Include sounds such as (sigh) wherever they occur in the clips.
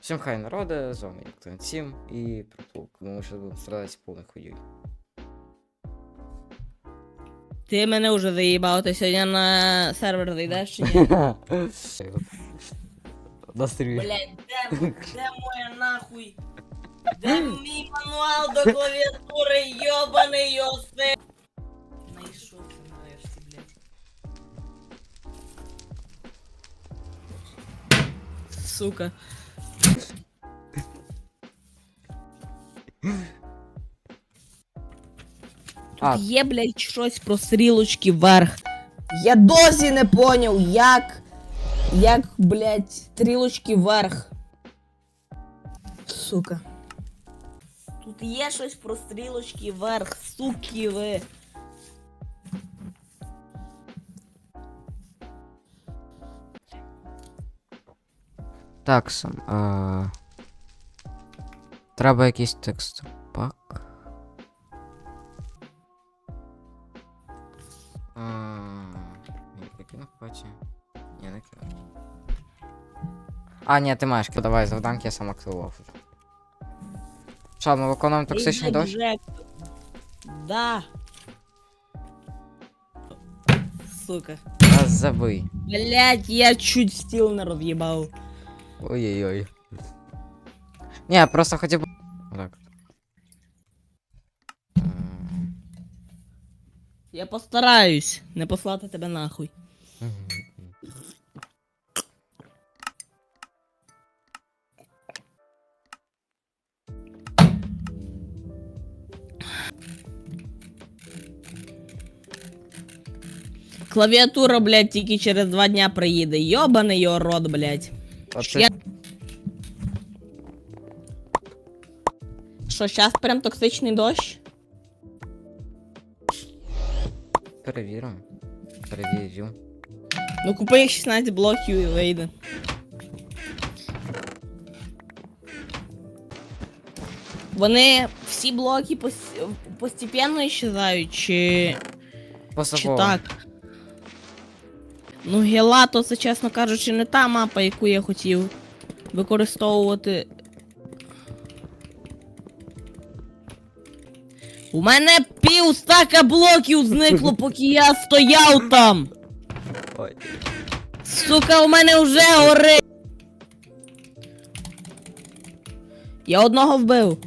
Всім хай народи, з вами 7 і Проплук. Думаю, що будемо страдати повних ходів. Ти мене вже заїбав, ти сьогодні на сервер зайдеш чи ні? (laughs) Настрій. Блять, де, (laughs) де моя нахуй? Де мій мануал до клавіатури, йобаний Йосип? Найшов ти нарешті, блядь. Сука. А. Тут є, блядь, щось про стрілочки вверх. Я досі не поняв, як. Як, блядь, стрілочки вверх. Сука. Тут є щось про стрілочки вверх, суки ви. Так, сам. А... Треба якийсь текст. А, ні, ти маєш. Давай завданки, я сам активував. уже. Що, ми виконуємо токсичний Ей, дощ? Джек. Да. Сука. Та забий. Блять, я чуть стіл не роз'їбав. Ой-ой-ой. Ні, я просто хотів. Так. М, Я постараюсь не послати тебе нахуй. мгм. Клавіатура, блядь, тільки через два дня приїде. Йобаний його рот, блядь. Оце Я- Що, щас прям токсичний дощ? перевіримо. Перевірю. Ну купи їх 16 блоків і вийде. Вони всі блоки пос- постепенно исчезають, чи. Чи так? Ну, Гелато, це, чесно кажучи, не та мапа, яку я хотів використовувати. У мене пів стака блоків зникло, поки я стояв там. Ой. Сука, у мене вже горить. Я одного вбив.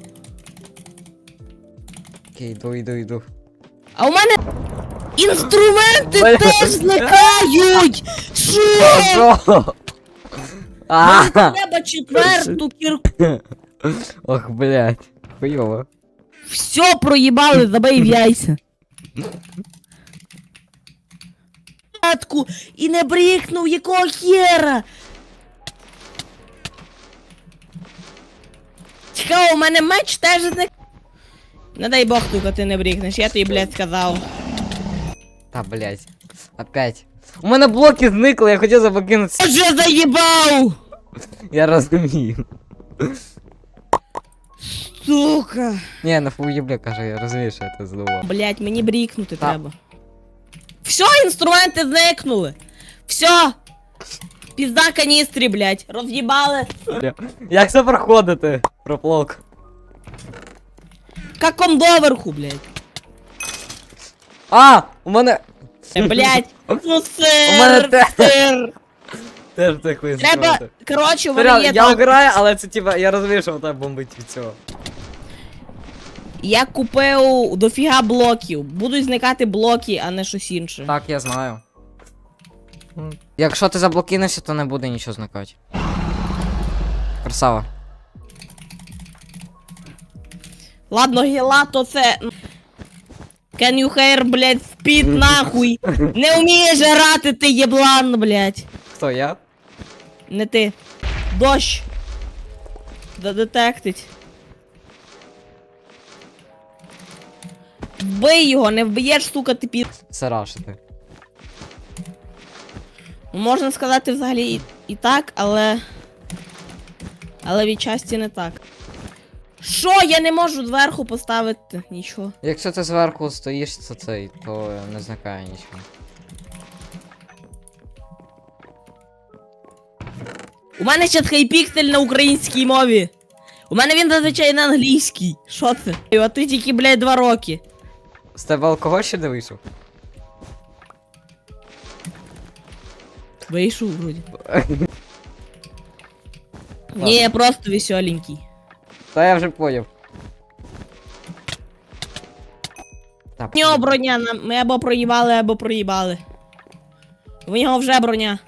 Окей, йду, йду, йду. А у мене інструменти теж зникають! Що? Що? А! Треба четверту кірку. Ох, блядь. Хуйово. Все проїбали, забий в яйця. Татку, І не брікнув, якого хера. Цікаво, у мене меч теж зник. Не дай Бог, тука, ти не брікнеш, я тобі, блядь, сказав. Та, блядь. Опять. У мене блоки зникли, я хотів запокинути. Вже заїбав! Я розумію. Сука. Ні, на фуєбле каже, я розумію, що я це здував. Блять, мені брікнути Та. треба. Все, інструменти зникнули. Все. Пізда каністрі, блять. Роз'їбали. Як це проходити? Проплок. Каком доверху, блять. А! У мене. Блять. Ну У мене сир, те- сир. Теж такий Треба, коротше, вони Серіал, є я так. але це типа, я розумію, що вона бомбить від цього. Я купив дофіга блоків. Будуть зникати блоки, а не щось інше. Так, я знаю. Якщо ти заблокинешся, то не буде нічого зникати. Красава. Ладно, гіла, то це. Can you hair, блять, спід нахуй. Не вмієш грати, ти єблан, блять. Хто я? Не ти. Дощ. Задетектить. Вбий його, не вб'єш, сука, ти пі... Це рашити. Ну, Можна сказати взагалі і, і так, але. Але відчасті не так. Що? Я не можу зверху поставити нічого. Якщо ти зверху стоїш, то цей, то не зникає нічого. У мене ще хайпіксель на українській мові. У мене він зазвичай на англійській. Що це? А ти тільки, блядь, два роки. З тебе алкоголь ще не вийшов? Вийшов вроді. (laughs) Ні, я просто веселенький. Та я вже поняв. Та, У нього броня, нам- ми або проїбали, або проїбали. У нього вже броня.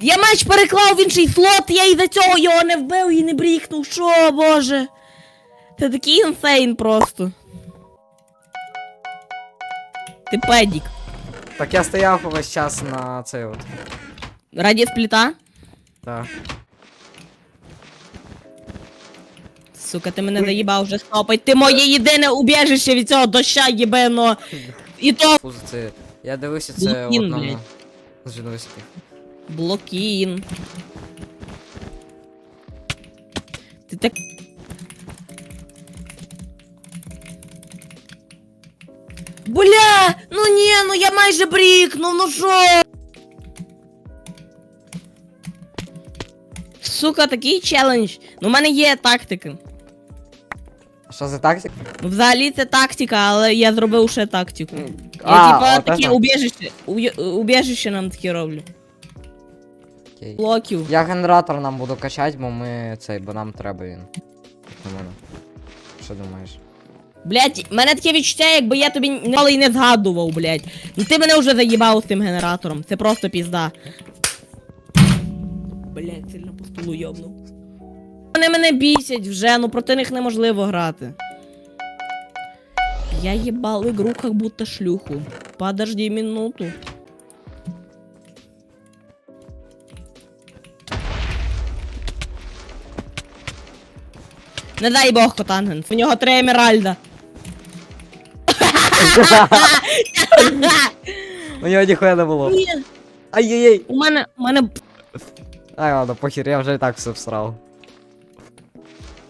Я меч переклав в інший слот, я із-за цього його не вбив і не брікнув. Що, боже? Це такий інсейн просто. Ти педік. Так я стояв увесь час на цей от. Раді спліта? Так. Сука, ти мене заїбав вже стопить. Ти моє єдине убіжище від цього доща єбено. І то Фу, це. Я дивився це Блін, одному. блядь. З журналістів. Блокін. Ти так. Бля! Ну ні, ну я майже брікнув, ну що? Сука, такий челендж. Ну, в мене є тактика. Що за тактик? Ну, взагалі це тактика, але я зробив ще тактику. Я типа таке убіжище. Убіжище нам таке роблю. Окей. Блоків. Я генератор нам буду качати, бо ми цей, бо нам треба він. Що думаєш? Блять, мене таке відчуття, якби я тобі ніколи й не згадував, блять. Ну ти мене вже заїбав з цим генератором. Це просто пізда. Блять, сильно по столу йобнув. Вони мене бісять вже, ну проти них неможливо грати. Я їбал ігру, как будто шлюху. Подожди минуту. Не дай Бог Котангенс. У нього три емеральда. У нього ніхуя не було. Ай-яй-яй. у мене, у мене, Ай, ладно, похер, я вже і так все всрав.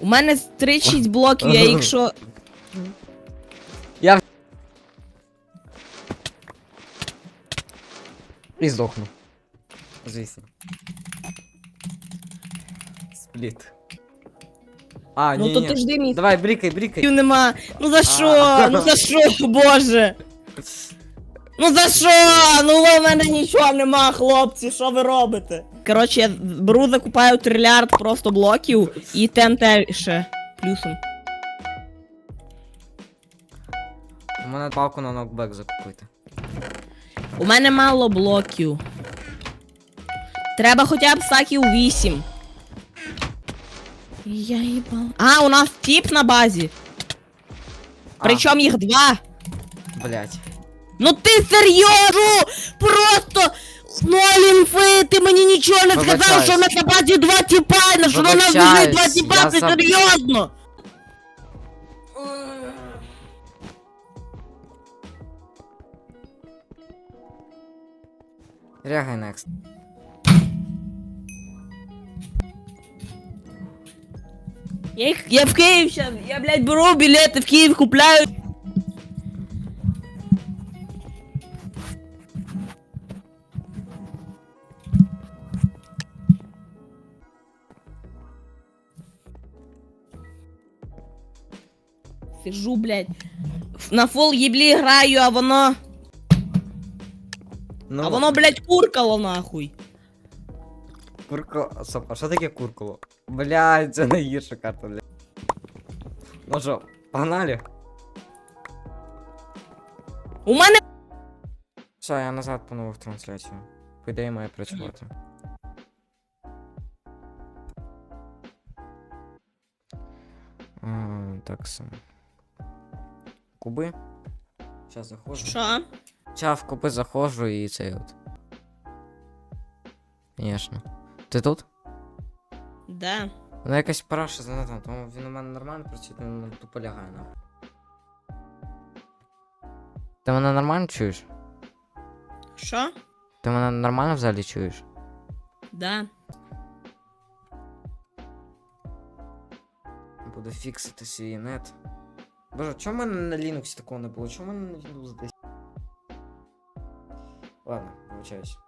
у мене 36 блоків, я якщо... І здохну. Звісно. Спліт. А, Ну ні, то ні. ти жди мій Давай, брікай, брікай. нема. Ну за що? Ну за що, боже? Ну за що? Ну у мене нічого нема, хлопці, що ви робите? Коротше, я беру, закупаю трильярд просто блоків і ТНТ ще плюсом. У мене палку на нокбек закупити. У мене мало блоків. Треба хоча б стаків 8. Я їбала. А, у нас тип на базі. Причому їх два. Блять. Ну ти серйозно! Просто ноль інфи, ти мені нічого не сказав, Вибачаюсь. що у нас на базі два тіпа, на що на нас Вибачаюсь, біжить два тіпа, я ти заб- серйозно! Рягай некст. Я, їх, я в Київ щас, я, блядь, беру білети в Київ купляю. Сижу, блядь. На фул єблі граю, а воно. Ну, А воно, блядь, куркало нахуй. Курко. Стоп, а що таке куркуло? Блять, це найгірша карта, блядь. Ну що, погнали? У мене. Все, я назад поновив трансляцію. По ідеї має працювати. А, так само. Куби. Сейчас заходжу. Що? Ча в куби заходжу і цей от. Конечно. Ти тут? Да. Ну якась параша занадто, тому він у мене нормально працює, він тупо лягає нахуй. Ти мене нормально чуєш? Що? Ти мене нормально взагалі чуєш? Да. Буду фіксити свій нет. Боже, чому в на Linux такого не було? Чому в на Windows десь? Ладно, вибачаюсь.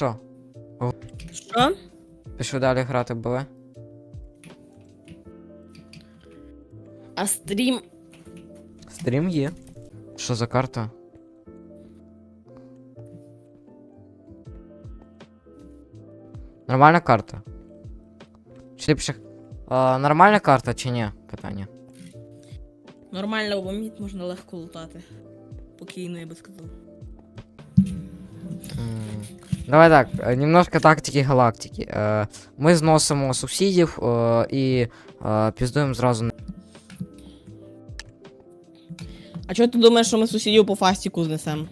Що? Що? Пішов далі грати були? А стрім. Стрім є. Що за карта? Нормальна карта. Чи ти. А, нормальна карта чи ні? Питання. Нормально обоміт можна легко лутати. Покійно, я би сказав. Давай так, е, немножко тактики галактики. Е, Ми зносимо сусідів е, і піздуємо зразу на. А чого ти думаєш, що ми сусідів по фастіку знесемо?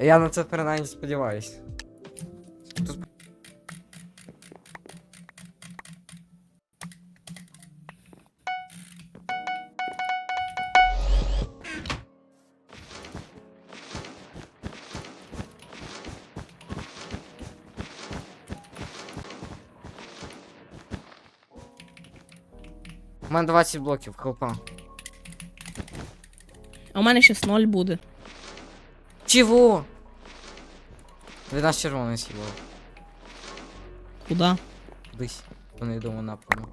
Я на це принаймні сподіваюсь. У мене 20 блоків, хелпа. А у мене ще 0 буде. Чего? Від нас червоний сібло. Куда? Десь. По невідомому напрямку.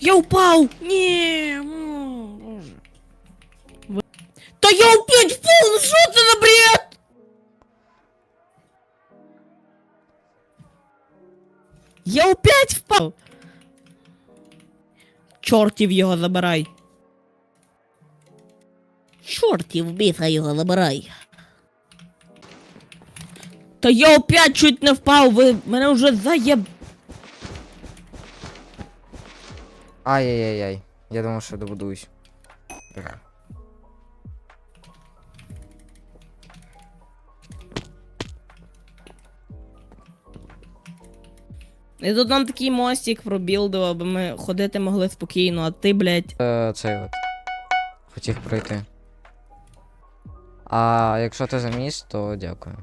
Я упав! Ні! Я опять впав! Чортів його забирай. Чортів біса його забирай. Та я опять чуть не впав, ви мене вже заєб... Ай-яй-яй-яй. Я думав, що добудуюсь. Я тут нам такий мостик пробілдив, аби ми ходити могли спокійно, а ти, блядь. Е, цей от. Хотів пройти. А якщо ти заміс, то дякую.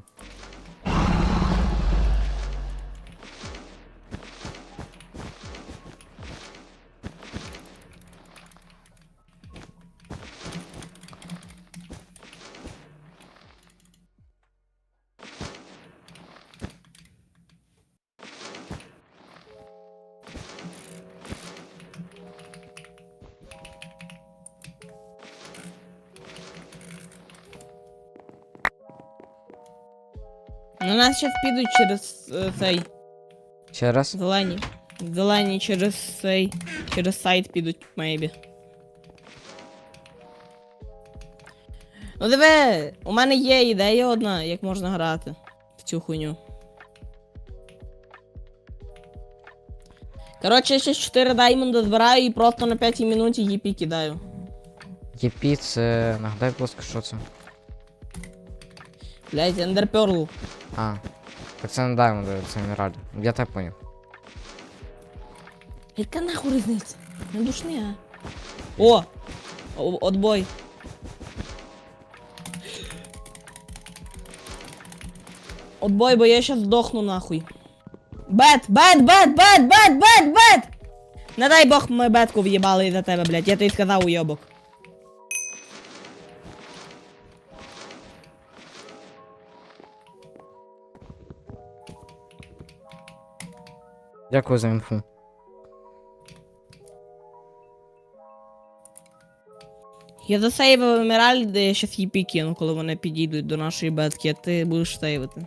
На нас зараз підуть через е, цей Ще раз. зелені. Зелені через цей. Через сайт підуть, мейбі. Ну диви, у мене є ідея одна, як можна грати в цю хуйню. Коротше, я ще 4 даймонда збираю і просто на 5 минуті їпі кидаю. Єпі, це. Нагадай, будь ласка, що це? Блять, ендерперл. А. Так це не даймонди, це еміральди. Я тебе поняв. Яка нахуй різниця? Не душни, а. О! О- Отбой. Отбой, бо я щас здохну нахуй. Бет, бет, бет, бет, бет, бет, бет! Не дай Бог ми бетку в'їбали за тебе, блядь, я тобі сказав уйобок. Дякую за інфу. Я засейвив Емеральди, я щас її кину, коли вони підійдуть до нашої бетки, а ти будеш сейвити.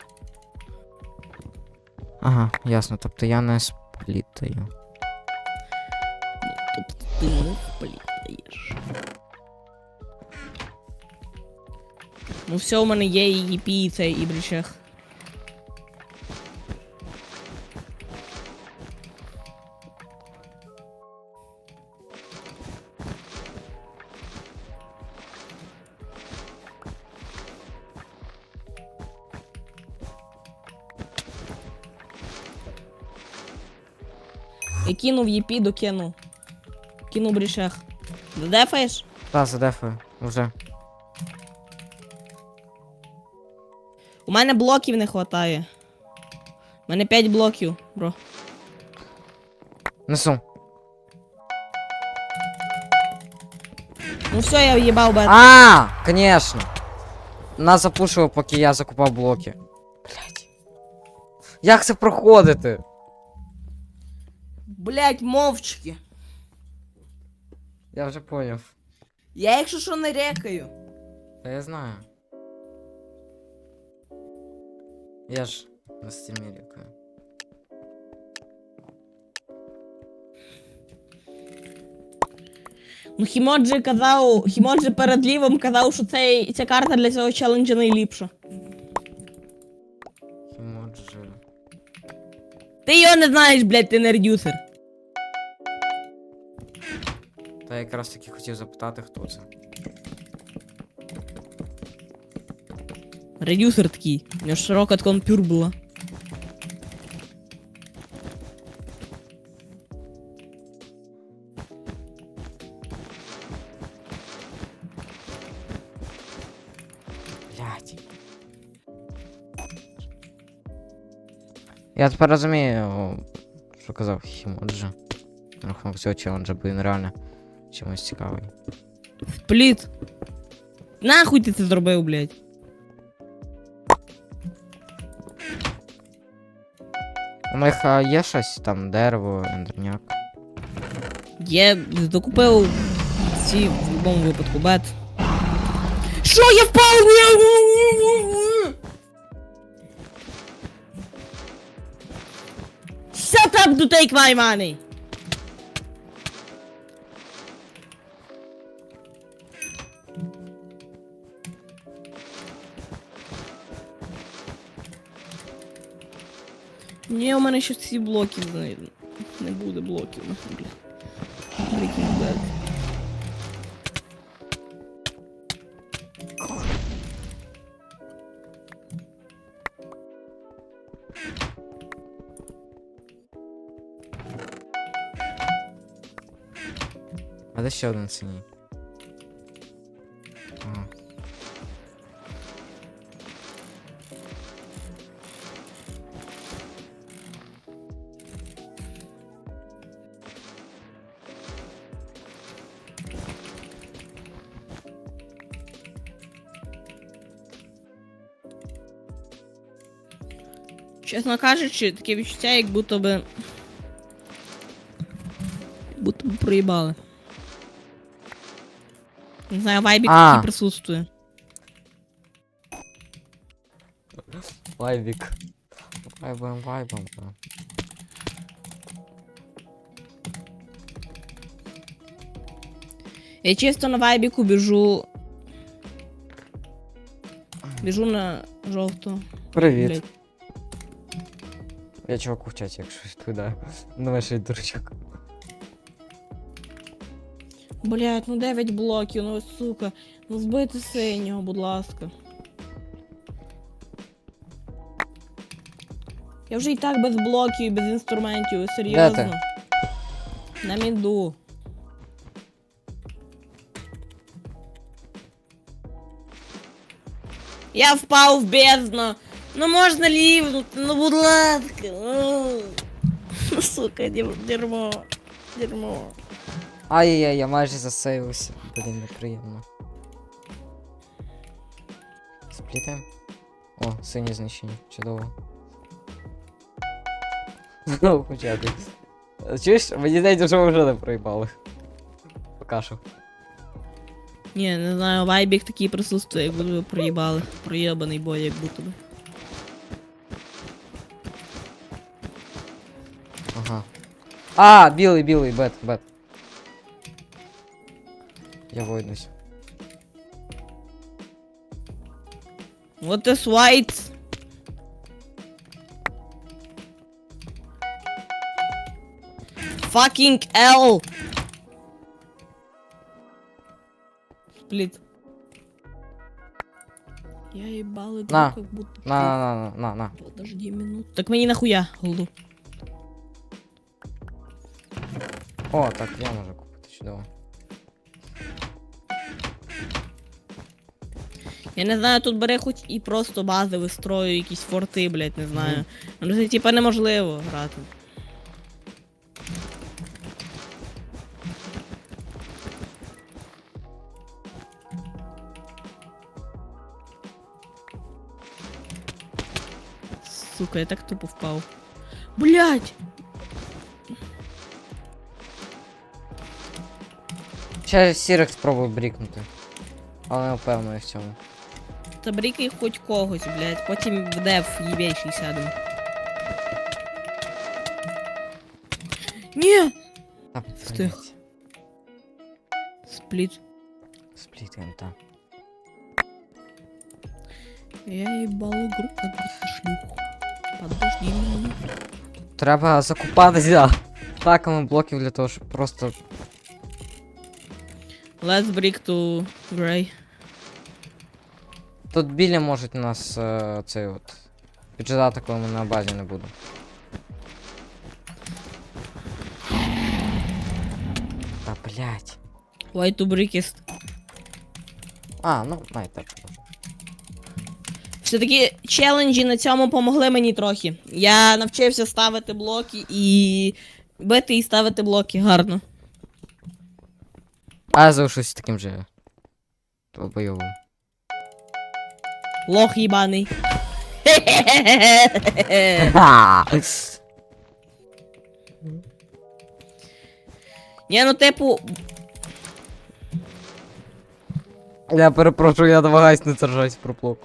Ага, ясно. Тобто я не сплітаю. Тобто Ти ну вплітаєш. Ну все, у мене є і EP, і цей, і кинув ЄПі, докинув. Кинув брішех. Додефаєш? Та, задефаю, вже. У мене блоків не хватає. У мене 5 блоків, бро. Несу. Ну все, я в'їбав бет. А, конечно. Нас запушило, поки я закупав блоки. Блять. Як це проходити? Блять, мовчки. Я вже поняв. Я якщо що не рекаю. Та я знаю. Я ж на стімі рікаю. Ну Хімоджі казав, Хімоджі перед лівом казав, що цей, ця карта для цього челенджа найліпша. Хімоджі. Ти його не знаєш, блять, ти не редюсер. Якраз таки хотів запитати, хто це. Редюсер такий. У нього широка компюр була. Я тепер розумію, що казав Хімоджі. На рахунок цього челенджа, бо він реально чимось цікавий. Пліт. Нахуй ти це зробив, блять. У них а, є щось там, дерево, ендерняк. Я докупив ці в будь-якому випадку бет. Що я впав? Shut up to take my money! Ні, у мене ще ці блоки не, не буде блоків. Breaking Bad. А де ще один синій? Чесно кажучи, таке відчуття, як будто би. як Будто би проїбали. Не знаю, вайбік А. такий присутствує. Вайбік. Вайбом, вайбом. да. Я чисто на вайбіку біжу. Біжу на жовту. Привіт. Блядь. Я чуваку в чаті, якщо відповідаю. Що я дурачок. Блять, ну 9 блоків, ну сука. Ну збити синього, будь ласка. Я вже і так без блоків і без інструментів, серйозно. На міду. Я впав в бездну. Ну можна лівнути, ну будь ласка. Ну, Ну, сука, дер- дерьмо. Дерьмо. Ай-яй-яй, я майже засейвився. Блін, неприємно. Сплітаємо. О, сині знищені. Чудово. Знову почати. Чуєш, мені здається, що ми вже не проїбали. Пока що. Ні, не знаю, вайбік такий присутствує, як будто ви проїбали. Проєбаний бой, як будто би. А, білий, білий, бет, бет. Я войдусь. What is white? Fucking L. Сплит. Я ебал игру, На. как будто... На, на, на, на, на. Подожди минуту. Так мені нахуя, голду. О, так, я можу купити чудово. Я не знаю, тут бере хоч і просто бази вистрою, якісь форти, блять, не знаю. Ну це типа неможливо грати. Сука, я так тупо впав. Блять! Ще сірих спробую брікнути. Але не впевнений в цьому. Та брікай хоч когось, блять, потім в деф їбейший сядемо. Ні! Та, Встиг. блядь. Спліт. Сплітаємо, так. Я ебал игру, как будто шлюху. Подожди меня. Треба закупатися таками блоків для того, щоб просто. Let's break to Grey. Тут біля можуть нас е, цей от. Піджидати, коли ми на базі не будемо. Та блять. Why to break is... А, ну, най так. Все-таки челенджі на цьому помогли мені трохи. Я навчився ставити блоки і бити і ставити блоки гарно. А залишусь таким же. Бойовим. Лох їбаний. (laughs) Ні, ну типу, Я перепрошую, я намагаюсь не держать про блок.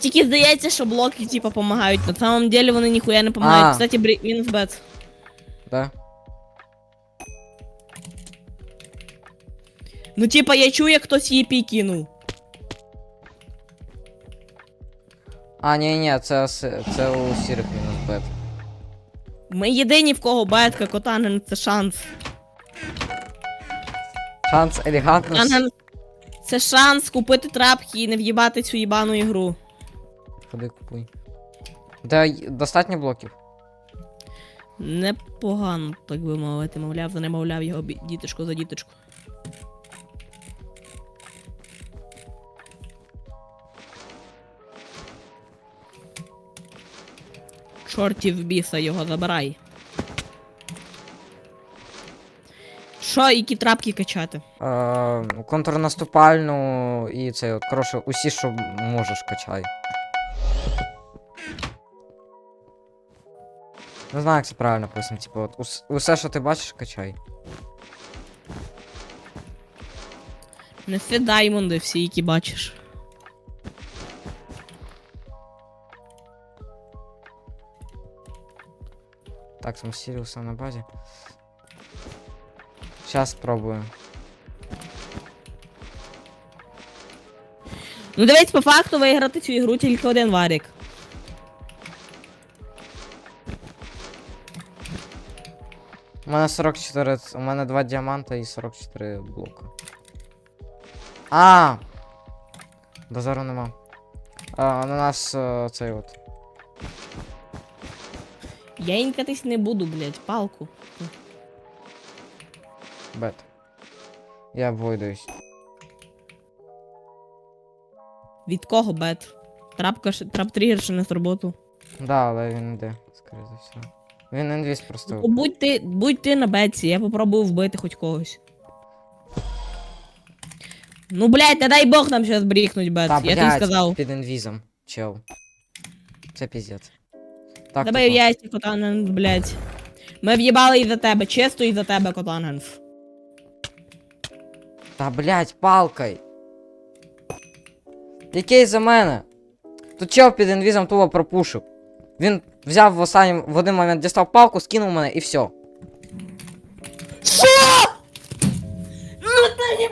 тільки здається, що блоки типу помагають. На самом деле вони ніхуя не помагають. А. Кстати, брі... мінус бет. Да? Ну, типа, я чую, як хтось її пікінув. А, ні, ні, це, с- це у сірих мінус бет. Ми єдині, в кого бетка, Котанген це шанс. Шанс елегантно. с- це шанс купити трапки і не в'їбати цю їбану ігру. Ходи купуй. Да, й- достатньо блоків. Непогано, так би мовити, мовляв, за не мовляв його бі- діточку за діточку. Чортів біса його забирай. Що, які трапки качати? Е, контрнаступальну і от, коротше, усі, що можеш, качай. Не знаю, як це правильно написано, типу, от ус- усе, що ти бачиш, качай. Неси даймонди всі, які бачиш. Так, сам Сіріуса на базі. Зараз спробую. Ну дивись, по факту виграти цю ігру тільки один варік. У мене 44. У мене 2 діаманта і 44 блока. А! Базару нема. А, на нас е, цей от. Я інкатись не буду, блять, палку. Бет. Я обвойдуюсь. Від кого бет? Трапка ж- трап тригер ще не сработав. Да, але він іде, скоріше за все. Він інвіз просто. Ну, Будь ти, будь ти на бетці, я попробую вбити хоч когось. Ну, блядь, не дай Бог нам зараз бріхнуть бет. Та, я тобі блядь, сказав. Під інвізом. Чел. Це піздець. Так, Тебе яйці, Котангенс, блядь. Ми в'їбали і за тебе, чисто і за тебе, Котангенс. Та блять, палкой. Який за мене? Тут чел під інвізом тупо пропушив. Він взяв в останній в один момент дістав палку, скинув мене і все. Що? Ну не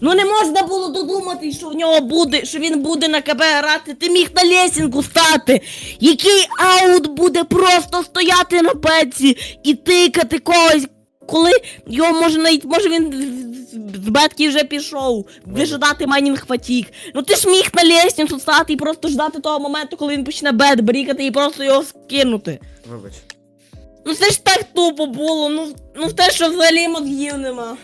можна було додумати, що в нього буде, що він буде на КБ грати. Ти міг на лесінку стати. Який аут буде просто стояти на пеці і тикати когось, коли його може навіть, може він з- бетки вже пішов, вижидати майнінг фатік. Ну ти ж міг на лестницю стати і просто ждати того моменту, коли він почне бет брікати і просто його скинути. Вибач. Ну це ж так тупо було, ну, ну в те, що взагалі мозгів нема.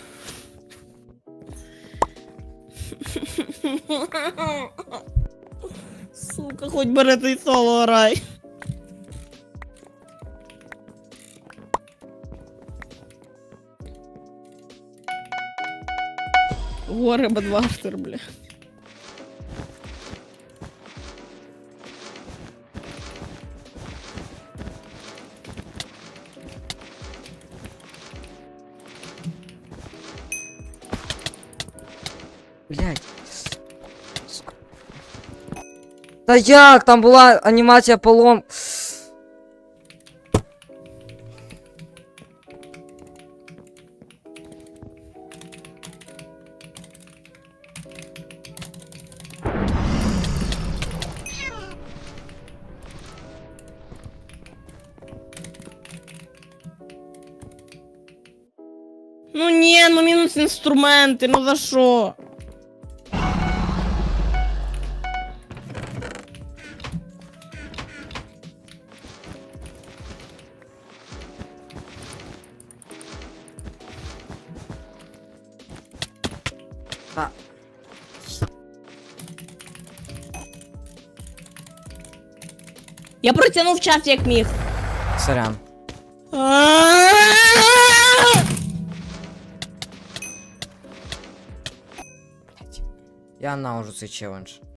Сука, хоч бери той соло грай. Горе Бадвартер, бля. Та як? Там була анімація полом. Ну ні, ну мінус інструменти, ну за що? Я протягнув час як міг. Сорян. Я ненавижу цей челендж.